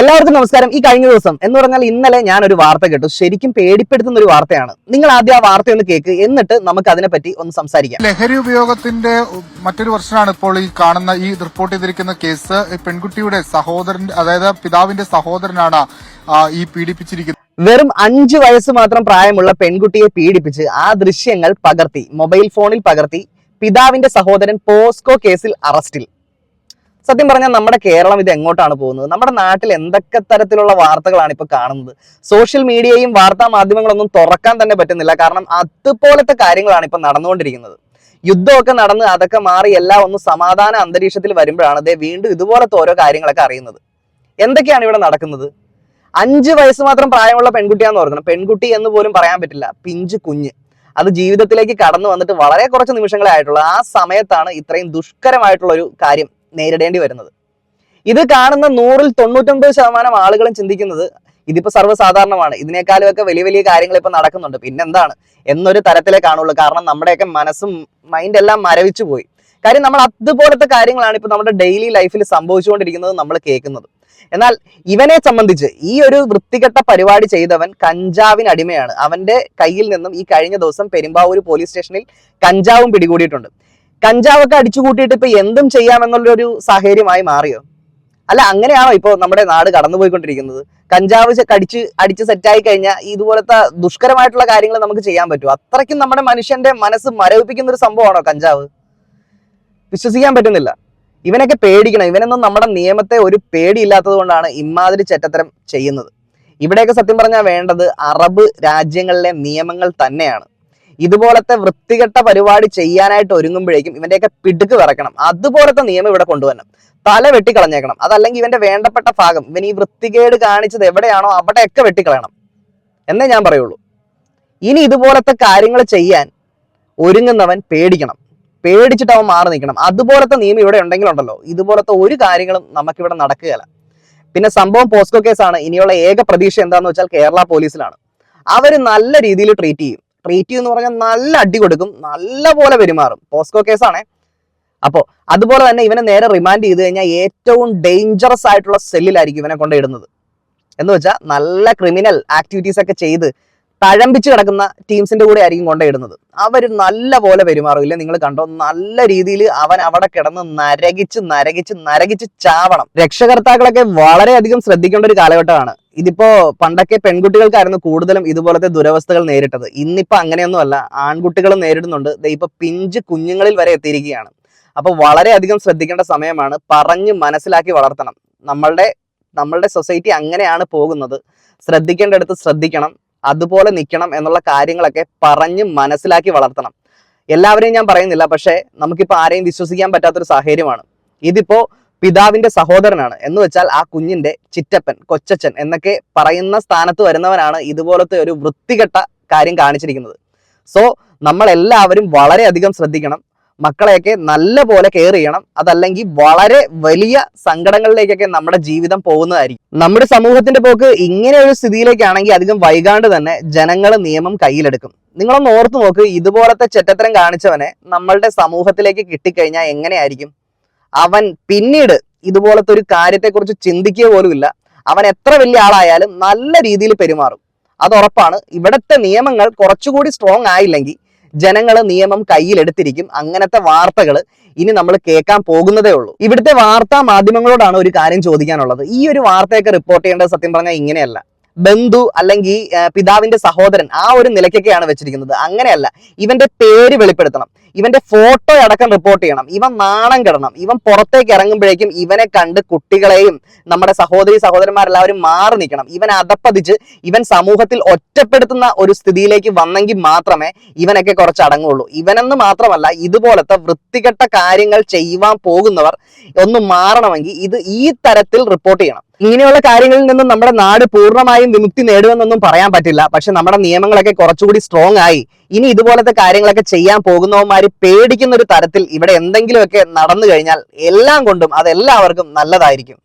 എല്ലാവർക്കും നമസ്കാരം. ഈ കഴിഞ്ഞ ദിവസം എന്ന് പറഞ്ഞാൽ ഇന്നലെ ഞാൻ ഒരു വാർത്ത കേട്ടു. ശരിക്കും പേടിപ്പെടുത്തുന്ന ഒരു വാർത്തയാണ്. നിങ്ങൾ ആദ്യം ആ വാർത്ത ഒന്ന് കേൾക്ക് എന്നിട്ട് നമുക്ക് അതിനെപ്പറ്റി ഒന്ന് സംസാരിക്കാം. ലഹരി ഉപയോഗത്തിന്റെ മറ്റൊരു വർഷമാണ് ഇപ്പോൾ ഈ കാണുന്ന ഈ റിപ്പോർട്ട് ചെയ്തിരിക്കുന്ന കേസ് പെൺകുട്ടിയുടെ സഹോദരൻ അതായത് പിതാവിന്റെ സഹോദരനാണ് ഈ പീഡിപ്പിച്ചിരിക്കുന്നത്. വെറും അഞ്ചു വയസ്സ് മാത്രം പ്രായമുള്ള പെൺകുട്ടിയെ പീഡിപ്പിച്ച് ആ ദൃശ്യങ്ങൾ പകർത്തി മൊബൈൽ ഫോണിൽ പകർത്തി പിതാവിന്റെ സഹോദരൻ പോസ്കോ കേസിൽ അറസ്റ്റിൽ. സത്യം പറഞ്ഞാൽ നമ്മുടെ കേരളം ഇത് എങ്ങോട്ടാണ് പോകുന്നത്? നമ്മുടെ നാട്ടിൽ എന്തൊക്കെ തരത്തിലുള്ള വാർത്തകളാണ് ഇപ്പൊ കാണുന്നത്? സോഷ്യൽ മീഡിയയും വാർത്താ മാധ്യമങ്ങളൊന്നും തുറക്കാൻ തന്നെ പറ്റുന്നില്ല. കാരണം അതുപോലത്തെ കാര്യങ്ങളാണ് ഇപ്പൊ നടന്നുകൊണ്ടിരിക്കുന്നത്. യുദ്ധമൊക്കെ നടന്ന് അതൊക്കെ മാറി എല്ലാം ഒന്ന് സമാധാന അന്തരീക്ഷത്തിൽ വരുമ്പോഴാണ് ദേ വീണ്ടും ഇതുപോലത്തെ ഓരോ കാര്യങ്ങളൊക്കെ അറിയുന്നത്. എന്തൊക്കെയാണ് ഇവിടെ നടക്കുന്നത്? അഞ്ച് വയസ്സ് മാത്രം പ്രായമുള്ള പെൺകുട്ടിയാന്ന് ഓർക്കണം. പെൺകുട്ടി എന്ന് പോലും പറയാൻ പറ്റില്ല. പിഞ്ച് കുഞ്ഞ്. അത് ജീവിതത്തിലേക്ക് കടന്നു വന്നിട്ട് വളരെ കുറച്ച് നിമിഷങ്ങളെ ആയിട്ടുള്ളൂ. ആ സമയത്താണ് ഇത്രയും ദുഷ്കരമായിട്ടുള്ള ഒരു കാര്യം നേരിടേണ്ടി വരുന്നത്. ഇത് കാണുന്ന നൂറിൽ തൊണ്ണൂറ്റൊമ്പത് ശതമാനം ആളുകളും ചിന്തിക്കുന്നത് ഇതിപ്പോ സർവസാധാരണമാണ്. ഇതിനേക്കാളും ഒക്കെ വലിയ വലിയ കാര്യങ്ങൾ ഇപ്പൊ നടക്കുന്നുണ്ട്. പിന്നെന്താണ്? എന്നൊരു തരത്തിലേ കാണുള്ളൂ. കാരണം നമ്മുടെയൊക്കെ മനസ്സും മൈൻഡ് എല്ലാം മരവിച്ചു പോയി. കാര്യം നമ്മൾ അതുപോലത്തെ കാര്യങ്ങളാണ് ഇപ്പൊ നമ്മുടെ ഡെയിലി ലൈഫിൽ സംഭവിച്ചുകൊണ്ടിരിക്കുന്നത് നമ്മൾ കേൾക്കുന്നത്. എന്നാൽ ഇവനെ സംബന്ധിച്ച് ഈ ഒരു വൃത്തികെട്ട പരിപാടി ചെയ്തവൻ കഞ്ചാവിന് അടിമയാണ്. അവന്റെ കയ്യിൽ നിന്നും ഈ കഴിഞ്ഞ ദിവസം പെരുമ്പാവൂർ പോലീസ് സ്റ്റേഷനിൽ കഞ്ചാവും പിടികൂടിയിട്ടുണ്ട്. കഞ്ചാവൊക്കെ അടിച്ചു കൂട്ടിയിട്ട് ഇപ്പൊ എന്തും ചെയ്യാമെന്നുള്ളൊരു സാഹചര്യമായി മാറിയോ? അല്ല അങ്ങനെയാണോ ഇപ്പോ നമ്മുടെ നാട് കടന്നുപോയിക്കൊണ്ടിരിക്കുന്നത്? കഞ്ചാവ് കടിച്ച് അടിച്ച് സെറ്റായി കഴിഞ്ഞാൽ ഇതുപോലത്തെ ദുഷ്കരമായിട്ടുള്ള കാര്യങ്ങൾ നമുക്ക് ചെയ്യാൻ പറ്റുമോ? അത്രയ്ക്കും നമ്മുടെ മനുഷ്യന്റെ മനസ്സ് മരവിപ്പിക്കുന്ന ഒരു സംഭവമാണോ കഞ്ചാവ്? വിശ്വസിക്കാൻ പറ്റുന്നില്ല. ഇവനൊക്കെ പേടിക്കണം. ഇവനൊന്നും നമ്മുടെ നിയമത്തെ ഒരു പേടിയില്ലാത്തത് കൊണ്ടാണ് ഇമാതിരി ചെറ്റത്തരം ചെയ്യുന്നത്. ഇവിടെയൊക്കെ സത്യം പറഞ്ഞാൽ വേണ്ടത് അറബ് രാജ്യങ്ങളിലെ നിയമങ്ങൾ തന്നെയാണ്. ഇതുപോലത്തെ വൃത്തികെട്ട പരിപാടി ചെയ്യാനായിട്ട് ഒരുങ്ങുമ്പോഴേക്കും ഇവന്റെയൊക്കെ പിടുക്ക് വിറക്കണം അതുപോലത്തെ നിയമം ഇവിടെ കൊണ്ടുവരണം. തല വെട്ടിക്കളഞ്ഞേക്കണം. അതല്ലെങ്കിൽ ഇവന്റെ വേണ്ടപ്പെട്ട ഭാഗം ഇവൻ ഈ വൃത്തികേട് കാണിച്ചത് എവിടെയാണോ അവിടെയൊക്കെ വെട്ടിക്കളയണം. എന്നേ ഞാൻ പറയുള്ളൂ. ഇനി ഇതുപോലത്തെ കാര്യങ്ങൾ ചെയ്യാൻ ഒരുങ്ങുന്നവൻ പേടിക്കണം. പേടിച്ചിട്ട് അവൻ മാറി നിൽക്കണം. അതുപോലത്തെ നിയമം ഇവിടെ ഉണ്ടെങ്കിലുണ്ടല്ലോ. ഇതുപോലത്തെ ഒരു കാര്യങ്ങളും നമുക്കിവിടെ നടക്കുകയില്ല. പിന്നെ സംഭവം പോസ്കോ കേസാണ്. ഇനിയുള്ള ഏക പ്രതീക്ഷ എന്താണെന്ന് വെച്ചാൽ കേരള പോലീസിലാണ്. അവർ നല്ല രീതിയിൽ ട്രീറ്റ് ചെയ്യും. ട്രീറ്റ് ചെയ്യും എന്ന് പറഞ്ഞാൽ നല്ല അടി കൊടുക്കും നല്ല പോലെ പെരുമാറും. പോസ്കോ കേസാണേ അപ്പോ അതുപോലെ തന്നെ ഇവനെ നേരെ റിമാൻഡ് ചെയ്ത് കഴിഞ്ഞാൽ ഏറ്റവും ഡേഞ്ചറസ് ആയിട്ടുള്ള സെല്ലിലായിരിക്കും ഇവനെ കൊണ്ടിടുന്നത് എന്ന് വെച്ചാൽ നല്ല ക്രിമിനൽ ആക്ടിവിറ്റീസ് ഒക്കെ ചെയ്ത് തഴമ്പിച്ച് കിടക്കുന്ന ടീംസിന്റെ കൂടെ ആയിരിക്കും കൊണ്ടിടുന്നത് അവർ നല്ല പോലെ പെരുമാറില്ല നിങ്ങൾ കണ്ടോ? നല്ല രീതിയിൽ അവൻ അവിടെ കിടന്ന് നരകിച്ച് നരകിച്ച് നരകിച്ച് ചാവണം. രക്ഷകർത്താക്കളൊക്കെ വളരെയധികം ശ്രദ്ധിക്കേണ്ട ഒരു കാലഘട്ടമാണ്. ഇതിപ്പോ പണ്ടൊക്കെ പെൺകുട്ടികൾക്കായിരുന്നു കൂടുതലും ഇതുപോലത്തെ ദുരവസ്ഥകൾ നേരിട്ടത്. ഇന്നിപ്പോ അങ്ങനെയൊന്നുമല്ല. ആൺകുട്ടികളും നേരിടുന്നുണ്ട്. ഇപ്പൊ പിഞ്ച് കുഞ്ഞുങ്ങളിൽ വരെ എത്തിയിരിക്കുകയാണ്. അപ്പൊ വളരെയധികം ശ്രദ്ധിക്കേണ്ട സമയമാണ്. പറഞ്ഞ് മനസ്സിലാക്കി വളർത്തണം. നമ്മളുടെ നമ്മളുടെ സൊസൈറ്റി അങ്ങനെയാണ് പോകുന്നത്. ശ്രദ്ധിക്കേണ്ടടുത്ത് ശ്രദ്ധിക്കണം. അതുപോലെ നിൽക്കണം എന്നുള്ള കാര്യങ്ങളൊക്കെ പറഞ്ഞ് മനസ്സിലാക്കി വളർത്തണം. എല്ലാവരെയും ഞാൻ പറയുന്നില്ല പക്ഷേ നമുക്കിപ്പോൾ ആരെയും വിശ്വസിക്കാൻ പറ്റാത്തൊരു സാഹചര്യമാണ്. ഇതിപ്പോ പിതാവിന്റെ സഹോദരനാണ്. എന്ന് വെച്ചാൽ ആ കുഞ്ഞിന്റെ ചിറ്റപ്പൻ കൊച്ചച്ഛൻ എന്നൊക്കെ പറയുന്ന സ്ഥാനത്ത് വരുന്നവനാണ് ഇതുപോലത്തെ ഒരു വൃത്തികെട്ട കാര്യം കാണിച്ചിരിക്കുന്നത്. സോ നമ്മളെല്ലാവരും വളരെയധികം ശ്രദ്ധിക്കണം. മക്കളെയൊക്കെ നല്ല പോലെ കെയർ ചെയ്യണം. അതല്ലെങ്കിൽ വളരെ വലിയ സങ്കടങ്ങളിലേക്കൊക്കെ നമ്മുടെ ജീവിതം പോകുന്നതായിരിക്കും. നമ്മുടെ സമൂഹത്തിന്റെ പോക്ക് ഇങ്ങനെ ഒരു സ്ഥിതിയിലേക്കാണെങ്കിൽ അധികം വൈകാണ്ട് തന്നെ ജനങ്ങൾ നിയമം കയ്യിലെടുക്കും. നിങ്ങളൊന്ന് ഓർത്തു നോക്ക് ഇതുപോലത്തെ ചെറ്റത്തരം കാണിച്ചവനെ നമ്മളുടെ സമൂഹത്തിലേക്ക് കിട്ടിക്കഴിഞ്ഞാൽ എങ്ങനെയായിരിക്കും? അവൻ പിന്നീട് ഇതുപോലത്തെ ഒരു കാര്യത്തെക്കുറിച്ച് ചിന്തിക്കുക പോലുമില്ല അവൻ എത്ര വലിയ ആളായാലും നല്ല രീതിയിൽ പെരുമാറും. അത് ഉറപ്പാണ്. ഇവിടുത്തെ നിയമങ്ങൾ കുറച്ചുകൂടി സ്ട്രോങ് ആയില്ലെങ്കിൽ ജനങ്ങൾ നിയമം കയ്യിലെടുത്തിരിക്കും. അങ്ങനത്തെ വാർത്തകൾ ഇനി നമ്മൾ കേൾക്കാൻ പോകുന്നതേ ഉള്ളൂ. ഇവിടുത്തെ വാർത്താ മാധ്യമങ്ങളോടാണ് ഒരു കാര്യം ചോദിക്കാനുള്ളത്. ഈ ഒരു വാർത്തയൊക്കെ റിപ്പോർട്ട് ചെയ്യേണ്ടത് സത്യം പറഞ്ഞാൽ ഇങ്ങനെയല്ല. ബന്ധു അല്ലെങ്കിൽ പിതാവിന്റെ സഹോദരൻ ആ ഒരു നിലയ്ക്കൊക്കെയാണ് വെച്ചിരിക്കുന്നത്. അങ്ങനെയല്ല. ഇവന്റെ പേര് വെളിപ്പെടുത്തണം. ഇവന്റെ ഫോട്ടോ അടക്കം റിപ്പോർട്ട് ചെയ്യണം. ഇവൻ നാണം കിടണം. ഇവൻ പുറത്തേക്ക് ഇറങ്ങുമ്പോഴേക്കും ഇവനെ കണ്ട് കുട്ടികളെയും നമ്മുടെ സഹോദരി സഹോദരന്മാരെല്ലാവരും മാറി നിൽക്കണം. ഇവൻ അതപ്പതിച്ച് ഇവൻ സമൂഹത്തിൽ ഒറ്റപ്പെടുത്തുന്ന ഒരു സ്ഥിതിയിലേക്ക് വന്നെങ്കിൽ മാത്രമേ ഇവനൊക്കെ കുറച്ച് അടങ്ങുള്ളൂ. ഇവനെന്ന് മാത്രമല്ല ഇതുപോലത്തെ വൃത്തികെട്ട കാര്യങ്ങൾ ചെയ്യുവാൻ പോകുന്നവർ ഒന്ന് മാറണമെങ്കിൽ ഇത് ഈ തരത്തിൽ റിപ്പോർട്ട് ചെയ്യണം. ഇങ്ങനെയുള്ള കാര്യങ്ങളിൽ നിന്നും നമ്മുടെ നാട് പൂർണമായും വിമുക്തി നേടുമെന്നൊന്നും പറയാൻ പറ്റില്ല. പക്ഷെ നമ്മുടെ നിയമങ്ങളൊക്കെ കുറച്ചുകൂടി സ്ട്രോങ് ആയി. ഇനി ഇതുപോലത്തെ കാര്യങ്ങളൊക്കെ ചെയ്യാൻ പോകുന്നവന്മാര് പേടിക്കുന്ന ഒരു തരത്തിൽ ഇവിടെ എന്തെങ്കിലുമൊക്കെ നടന്നു കഴിഞ്ഞാൽ എല്ലാം കൊണ്ടും അതെല്ലാവർക്കും നല്ലതായിരിക്കും.